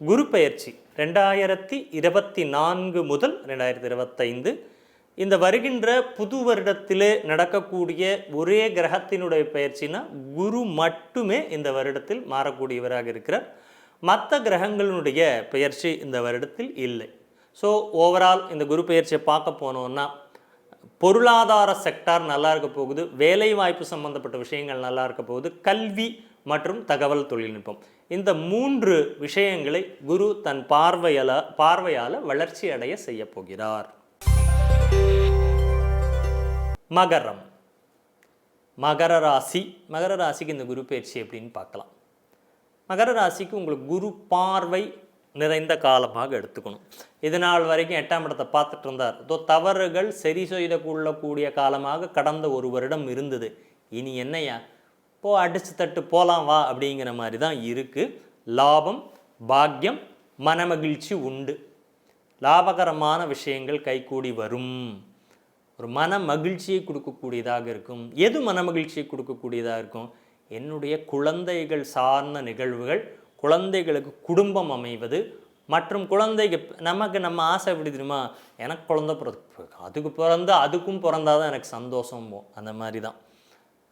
குரு பயிற்சி ரெண்டாயிரத்தி இருபத்தி நான்கு முதல் ரெண்டாயிரத்தி இருபத்தைந்து. இந்த வருகின்ற புது வருடத்திலே நடக்கக்கூடிய ஒரே கிரகத்தினுடைய பயிற்சினா குரு மட்டுமே இந்த வருடத்தில் மாறக்கூடியவராக இருக்கிறார். மற்ற கிரகங்களினுடைய பெயர்ச்சி இந்த வருடத்தில் இல்லை. ஸோ ஓவரால் இந்த குரு பயிற்சியை பார்க்க போனோன்னா பொருளாதார செக்டார் நல்லா இருக்க போகுது வேலை வாய்ப்பு சம்பந்தப்பட்ட விஷயங்கள் நல்லா இருக்க போகுது கல்வி மற்றும் தகவல் தொழில்நுட்பம். இந்த மூன்று விஷயங்களை குரு தன் பார்வையால பார்வையால் வளர்ச்சி அடைய செய்ய போகிறார். மகரம். மகர ராசி. மகர ராசிக்கு இந்த குரு பயிற்சி எப்படின்னு பார்க்கலாம். மகர ராசிக்கு உங்களுக்கு குரு பார்வை நிறைந்த காலமாக எடுத்துக்கணும். இது நாள் வரைக்கும் எட்டாம் இடத்தை பார்த்துட்டு இருந்தார். இதோ தவறுகள் சரி செய்து கொள்ளக்கூடிய காலமாக கடந்த ஒரு வருடம் இருந்தது. இனி என்னையா போ அடிச்சு தட்டு போகலாம் வா அப்படிங்கிற மாதிரி தான் இருக்குது லாபம் பாக்கியம் மனமகிழ்ச்சி உண்டு. லாபகரமான விஷயங்கள் கைகூடி வரும். ஒரு மன மகிழ்ச்சியை கொடுக்கக்கூடியதாக இருக்கும். எது மன மகிழ்ச்சியை கொடுக்கக்கூடியதாக இருக்கும்? என்னுடைய குழந்தைகள் சார்ந்த நிகழ்வுகள் குழந்தைகளுக்கு குடும்பம் அமைவது மற்றும் குழந்தைக்கு நமக்கு நம்ம ஆசை எப்படி தெரியுமா? எனக்கு குழந்த பிறகு அதுக்கு பிறந்து அதுக்கும் பிறந்தாதான் எனக்கு சந்தோஷம் அந்த மாதிரி தான்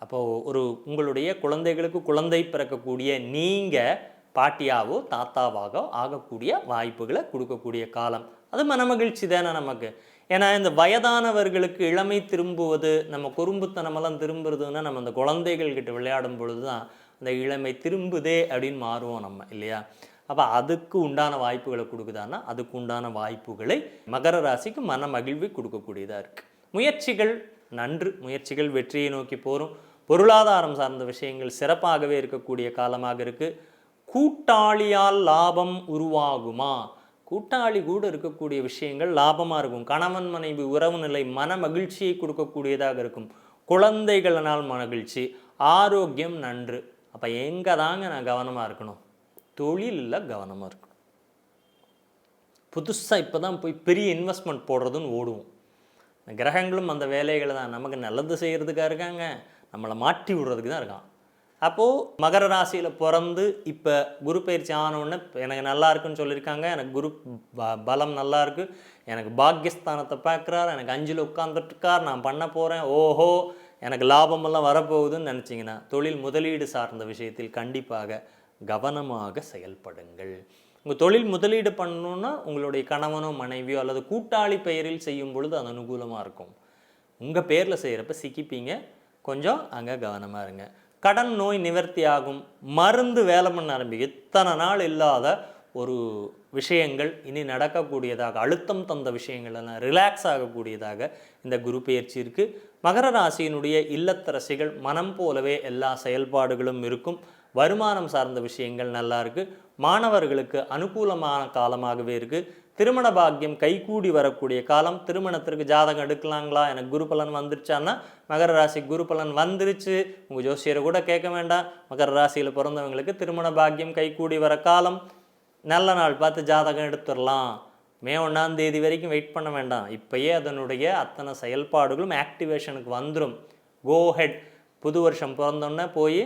அப்போது ஒரு உங்களுடைய குழந்தைகளுக்கு குழந்தை பிறக்கக்கூடிய நீங்கள் பாட்டியாவோ தாத்தாவாகவோ ஆகக்கூடிய வாய்ப்புகளை கொடுக்கக்கூடிய காலம். அது மனமகிழ்ச்சி தானே நமக்கு. ஏன்னா இந்த வயதானவர்களுக்கு இளமை திரும்புவது நம்ம குறும்புத்தனமெல்லாம் திரும்புறதுன்னா நம்ம அந்த குழந்தைகள் கிட்ட விளையாடும் பொழுது தான் அந்த இளமை திரும்புதே அப்படின்னு மாறுவோம் நம்ம இல்லையா? அப்போ அதுக்கு உண்டான வாய்ப்புகளை கொடுக்குதான்னா அதுக்கு உண்டான வாய்ப்புகளை மகர ராசிக்கு மன மகிழ்வை கொடுக்கக்கூடியதாக இருக்குது முயற்சிகள் நன்று முயற்சிகள் வெற்றியை நோக்கி போகிறோம் பொருளாதாரம் சார்ந்த விஷயங்கள் சிறப்பாகவே இருக்கக்கூடிய காலமாக இருக்குது கூட்டாளியால் லாபம் உருவாகுமா? கூட்டாளி கூட இருக்கக்கூடிய விஷயங்கள் லாபமாக இருக்கும். கணவன் மனைவி உறவு நிலை மன மகிழ்ச்சியை கொடுக்கக்கூடியதாக இருக்கும். குழந்தைகளினால் மகிழ்ச்சி ஆரோக்கியம் நன்று. அப்போ எங்கே தாங்க நான் கவனமாக இருக்கணும்? தொழிலில் கவனமாக இருக்கணும். புதுசாக இப்போ தான் போய் பெரிய இன்வெஸ்ட்மெண்ட் போடுறதுன்னு ஓடுவோம். கிரகங்களும் அந்த வேலைகளை தான். நமக்கு நல்லது செய்கிறதுக்காக இருக்காங்க. நம்மளை மாட்டி விடுறதுக்கு தான் இருக்கான். அப்போது மகர ராசியில் பிறந்து இப்போ குரு பயிற்சி ஆனவுடனே எனக்கு நல்லா இருக்குன்னு சொல்லியிருக்காங்க. எனக்கு குரு ப- பலம் நல்லாயிருக்கு எனக்கு பாக்கியஸ்தானத்தை பார்க்குறார். எனக்கு அஞ்சில் உட்காந்துட்டுருக்கார் நான் பண்ண போகிறேன் ஓஹோ! எனக்கு லாபமெல்லாம் வரப்போகுதுன்னு நினச்சிங்கன்னா தொழில் முதலீடு சார்ந்த விஷயத்தில் கண்டிப்பாக கவனமாக செயல்படுங்கள். உங்கள் தொழில் முதலீடு பண்ணணுன்னா உங்களுடைய கணவனோ மனைவியோ அல்லது கூட்டாளி பெயரில் செய்யும் பொழுது அது அனுகூலமாக இருக்கும். உங்கள் பேரில் செய்கிறப்ப சிக்கிப்பீங்க. கொஞ்சம் அங்கே கவனமாக இருங்க. கடன் நோய் நிவர்த்தி ஆகும் மருந்து வேலை பண்ண ஆரம்பிக்கும் இத்தனை நாள் இல்லாத ஒரு விஷயங்கள் இனி நடக்கக்கூடியதாக அழுத்தம் தந்த விஷயங்கள் எல்லாம் ரிலாக்ஸ் ஆகக்கூடியதாக இந்த குரு பயிற்சி இருக்குது மகர ராசியினுடைய இல்லத்தரசிகள் மனம் போலவே எல்லா செயல்பாடுகளும் இருக்கும். வருமானம் சார்ந்த விஷயங்கள் நல்லா இருக்குது மாணவர்களுக்கு அனுகூலமான காலமாகவே இருக்குது திருமண பாக்கியம் கைகூடி வரக்கூடிய காலம். திருமணத்திற்கு ஜாதகம் எடுக்கலாங்களா எனக்கு குரு பலன் வந்துருச்சான்னா மகர ராசி குரு பலன் வந்துருச்சு. உங்கள் ஜோசியரை கூட கேட்க வேண்டாம். மகர ராசியில் பிறந்தவங்களுக்கு திருமண பாக்கியம் கைகூடி வர காலம். நல்ல நாள் பார்த்து ஜாதகம் எடுத்துடலாம். மே ஒன்றாம் தேதி வரைக்கும் வெயிட் பண்ண வேண்டாம். இப்பயே அதனுடைய அத்தனை செயல்பாடுகளும் ஆக்டிவேஷனுக்கு வந்துடும் கோ ஹெட் புது வருஷம் பிறந்தோன்னே போய்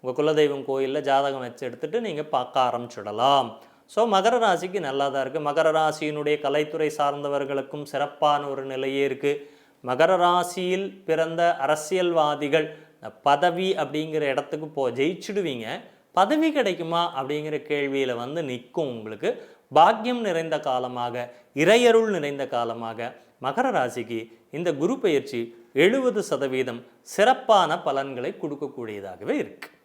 உங்கள் குலதெய்வம் கோயிலில் ஜாதகம் வச்சு எடுத்துகிட்டு நீங்கள் பார்க்க ஆரம்பிச்சுடலாம். ஸோ மகர ராசிக்கு நல்லா தான் இருக்குது மகர ராசியினுடைய கலைத்துறை சார்ந்தவர்களுக்கும் சிறப்பான ஒரு நிலையே இருக்குது மகர ராசியில் பிறந்த அரசியல்வாதிகள் பதவி அப்படிங்கிற இடத்துக்கு போ ஜெயிச்சிடுவீங்க. பதவி கிடைக்குமா அப்படிங்கிற கேள்வியில் வந்து நிற்கும் உங்களுக்கு. பாக்கியம் நிறைந்த காலமாக இறையருள் நிறைந்த காலமாக மகர ராசிக்கு இந்த குரு பயிற்சி எழுபது சதவீதம் சிறப்பான பலன்களை கொடுக்கக்கூடியதாகவே இருக்குது